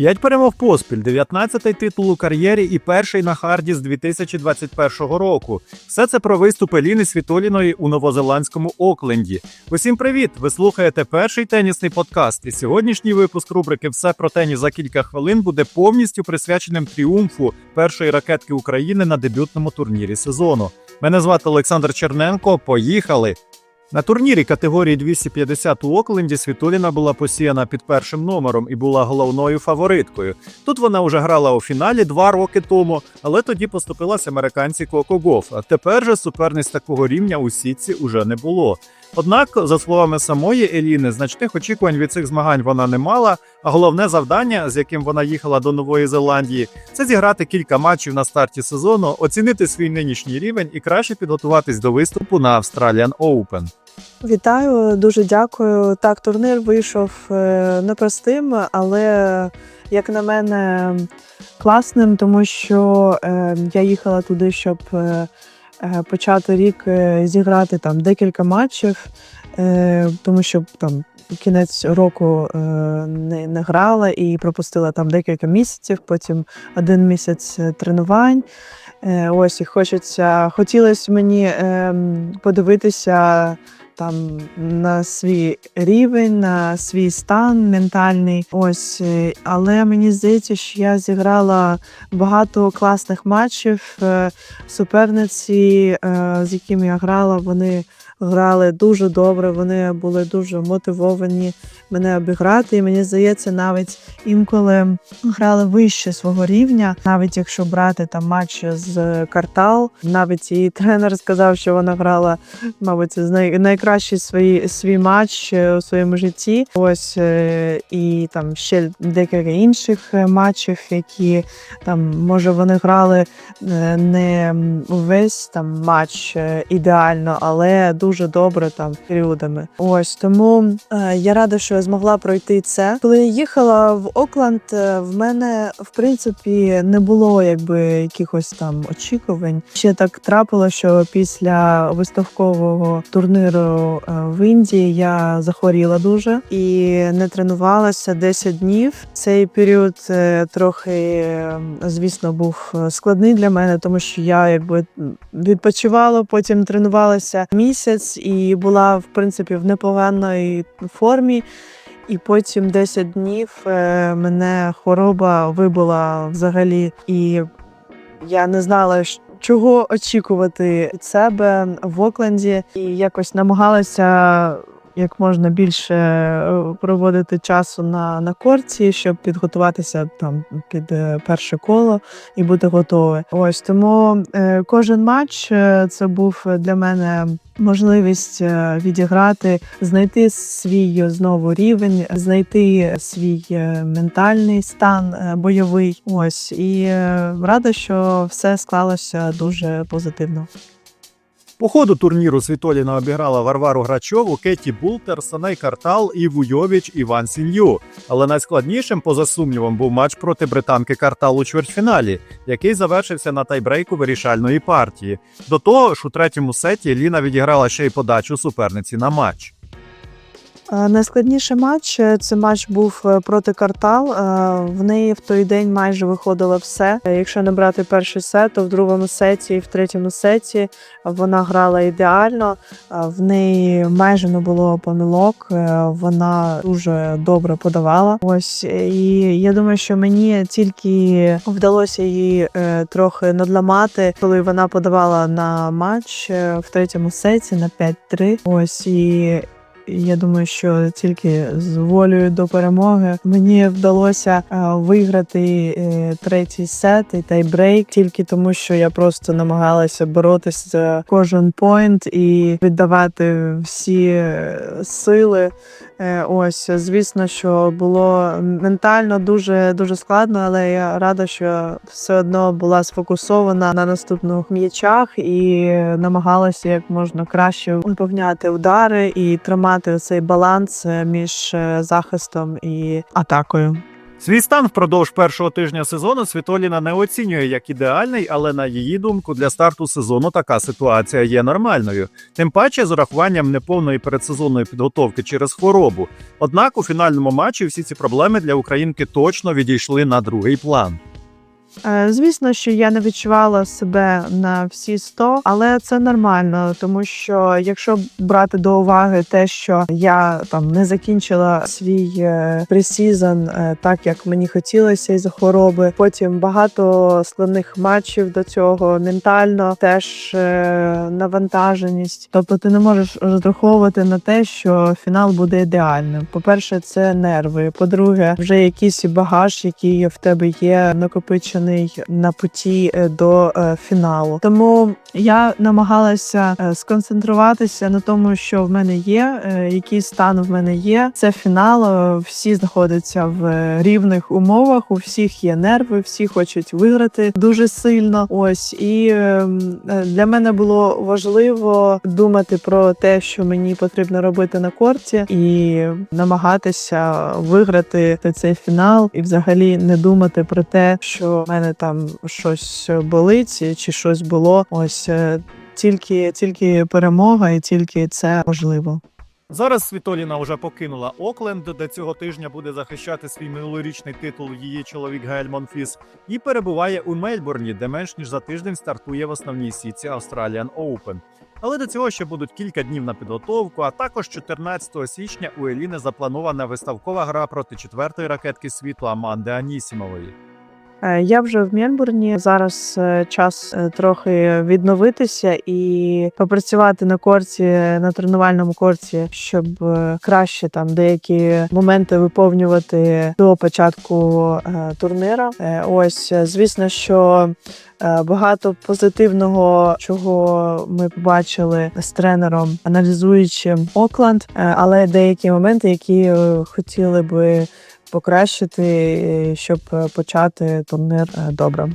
П'ять перемог поспіль, 19-й титул у кар'єрі і перший на харді з 2021 року. Все це про виступи Ліни Світоліної у новозеландському Окленді. Усім привіт! Ви слухаєте перший тенісний подкаст. І сьогоднішній випуск рубрики Все про теніс за кілька хвилин буде повністю присвяченим тріумфу першої ракетки України на дебютному турнірі сезону. Мене звати Олександр Черненко. Поїхали! На турнірі категорії 250 у Окленді Світуліна була посіяна під першим номером і була головною фавориткою. Тут вона вже грала у фіналі два роки тому, але тоді поступилась американці Коко Гоф. А тепер же суперниць такого рівня у сітці уже не було. Однак, за словами самої Еліни, значних очікувань від цих змагань вона не мала. А головне завдання, з яким вона їхала до Нової Зеландії, це зіграти кілька матчів на старті сезону, оцінити свій нинішній рівень і краще підготуватись до виступу на Australian Open. Вітаю, дуже дякую. Так, турнір вийшов е, непростим, але, як на мене, класним, тому що е, я їхала туди, щоб е, почати рік зіграти там декілька матчів, тому що там кінець року не, не грала і пропустила там декілька місяців, потім один місяць тренувань. Ось і хочеться, хотілося мені е, подивитися там на свій рівень, на свій стан ментальний. Ось, е, але мені здається, що я зіграла багато класних матчів. Е, Суперниці, е, з якими я грала, вони грали дуже добре, вони були дуже мотивовані мене обіграти. І мені здається, навіть інколи грали вище свого рівня, навіть якщо брати там матч з Картал, навіть і тренер сказав, що вона грала, мабуть, з най- найкращий свій, свій матч е, у своєму житті. Ось е, і там ще декілька інших е, матчів, які там може вони грали не весь там матч ідеально, але дуже добре там періодами. Ось тому е, я рада, що я змогла пройти це. Коли я їхала в Окленд, е, в мене в принципі не було якби якихось там очікувань. Ще так трапило, що після виставкового турніру е, в Індії я захворіла дуже і не тренувалася 10 днів. Цей період е, трохи, звісно, був складний для мене, тому що я якби відпочивала, потім тренувалася місяць і була в принципі в непоганій формі. І потім 10 днів е, мене хвороба вибила взагалі, і я не знала, чого очікувати від себе в Окленді, і якось намагалася як можна більше е, проводити часу на, на корті, щоб підготуватися там під е, перше коло і бути готові. Ось тому е, кожен матч це був для мене можливість відіграти, знайти свій знову рівень, знайти свій ментальний стан бойовий. Ось і рада, що все склалося дуже позитивно. По ходу турніру Світоліна обіграла Варвару Грачову, Кеті Бултер, Саней Картал, Іву Йовіч, Іван Сінью. Але найскладнішим, поза сумнівом, був матч проти британки Картал у чвертьфіналі, який завершився на тайбрейку вирішальної партії. До того ж, у третьому сеті Ліна відіграла ще й подачу суперниці на матч. Е, Найскладніший матч е, це матч був е, проти Картал. В неї в той день майже виходило все. Якщо не брати перший сет, то в другому сеті і в третьому сеті вона грала ідеально. В неї майже не було помилок. Вона дуже добре подавала. Ось і я думаю, що мені тільки вдалося її трохи надламати, коли вона подавала на матч в третьому сеті на 5-3. Ось і я думаю, що тільки з волею до перемоги мені вдалося е, виграти е, третій сет і тайбрейк, тільки тому, що я просто намагалася боротися за кожен поінт і віддавати всі е, сили. Е, Ось, звісно, що було ментально дуже дуже складно, але я рада, що все одно була сфокусована на наступних м'ячах і намагалася як можна краще виповняти удари і тримати цей баланс е, між е, захистом і атакою. Свій стан впродовж першого тижня сезону Світоліна не оцінює як ідеальний, але на її думку, для старту сезону така ситуація є нормальною. Тим паче з урахуванням неповної передсезонної підготовки через хворобу. Однак у фінальному матчі всі ці проблеми для українки точно відійшли на другий план. Е, Звісно, що я не відчувала себе на всі 100, але це нормально, тому що якщо брати до уваги те, що я там не закінчила свій е, пресізон е, так, як мені хотілося із за хвороби. Потім багато складних матчів до цього, ментально теж навантаженість. Тобто ти не можеш розраховувати на те, що фінал буде ідеальним. По-перше, це нерви. По-друге, вже якийсь багаж, який в тебе є накопичений на путі е, до е, фіналу. Тому я намагалася е, сконцентруватися на тому, що в мене є, е, який стан в мене є. Це фінал. е, Всі знаходяться в е, рівних умовах. У всіх є нерви, всі хочуть виграти дуже сильно. Ось і е, м, е, для мене було важливо думати про те, що мені потрібно робити на корті, і намагатися виграти цей фінал, і взагалі не думати про те, що мене там щось болить чи щось було. Ось е, тільки, тільки перемога, і тільки це можливо. Зараз Світоліна вже покинула Окленд, де цього тижня буде захищати свій минулорічний титул її чоловік Гаель Монфіс, і перебуває у Мельбурні, де менш ніж за тиждень стартує в основній сітці Australian Open. Але до цього ще будуть кілька днів на підготовку. А також 14 січня у Еліни запланована виставкова гра проти четвертої ракетки світу Аманди Анісімової. Е, Я вже в Мельбурні. Зараз е, час е, трохи відновитися і попрацювати на корті, на тренувальному корті, щоб краще там деякі моменти виповнювати до початку турнира. Ось, звісно, що. Багато позитивного, чого ми побачили з тренером, аналізуючи Окленд, е, але деякі моменти, які хотіли би покращити, е, щоб е, почати турнір е, добре.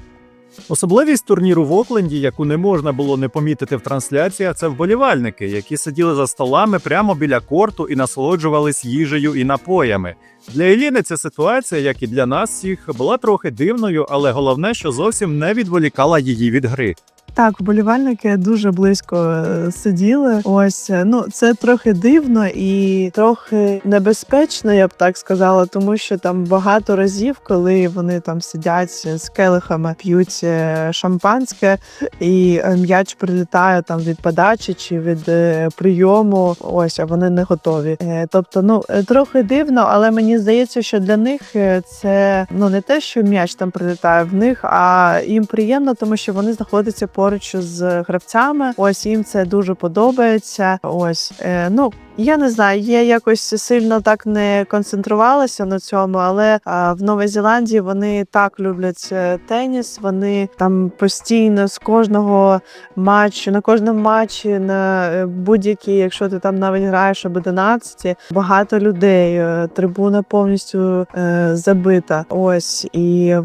Особливість турніру в Окленді, яку не можна було не помітити в трансляціях, це вболівальники, які сиділи за столами прямо біля корту і насолоджувались їжею і напоями. Для Еліни ця ситуація, як і для нас всіх, була трохи дивною, але головне, що зовсім не відволікала її від гри. Так, вболівальники дуже близько е, сиділи. Ось е, ну це трохи дивно і трохи небезпечно, я б так сказала, тому що там багато разів, коли вони там сидять з келихами, п'ють е, шампанське, і м'яч прилітає там від подачі чи від прийому. Ось а вони не готові. Тобто, ну трохи дивно, але мені здається, що для них е, це ну не те, що м'яч там прилітає в них, а їм приємно, тому що вони знаходяться поруч з гравцями. Ось їм це дуже подобається. Ось е, ну. Я не знаю, я якось сильно так не концентрувалася на цьому, але в Новій Зеландії вони так люблять е, теніс. Вони там постійно з кожного матчу, на кожному матчі, на е, будь-який, якщо ти там навіть граєш об 11, багато людей, е, трибуна повністю забита. Ось і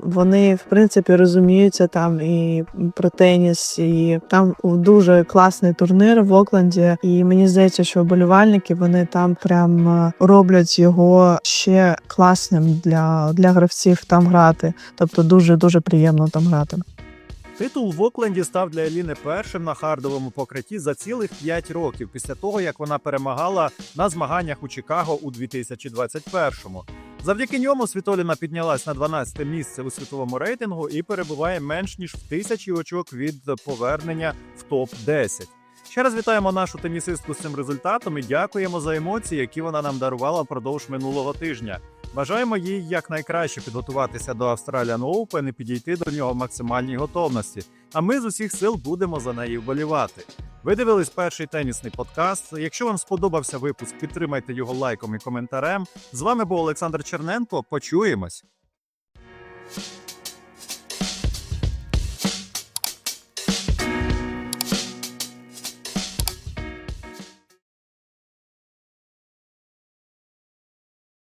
вони в принципі розуміються там і про теніс, і там дуже класний турнір в Окленді. І мені здається, що вболівальники вони там прям е, роблять його ще класним для, для гравців там грати. Тобто дуже дуже приємно там грати. Титул в Окленді став для Еліни першим на хардовому покритті за цілих 5 років після того, як вона перемагала на змаганнях у Чикаго у 2021-му. Завдяки ньому Світоліна піднялась на 12-те місце у світовому рейтингу і перебуває менш ніж в тисячі очок від повернення в топ 10 Ще раз вітаємо нашу тенісистку з цим результатом і дякуємо за емоції, які вона нам дарувала впродовж минулого тижня. Бажаємо їй якнайкраще підготуватися до Australian Open і підійти до нього в максимальній готовності. А ми з усіх сил будемо за неї вболівати. Ви дивились перший тенісний подкаст. Якщо вам сподобався випуск, підтримайте його лайком і коментарем. З вами був Олександр Черненко. Почуємось.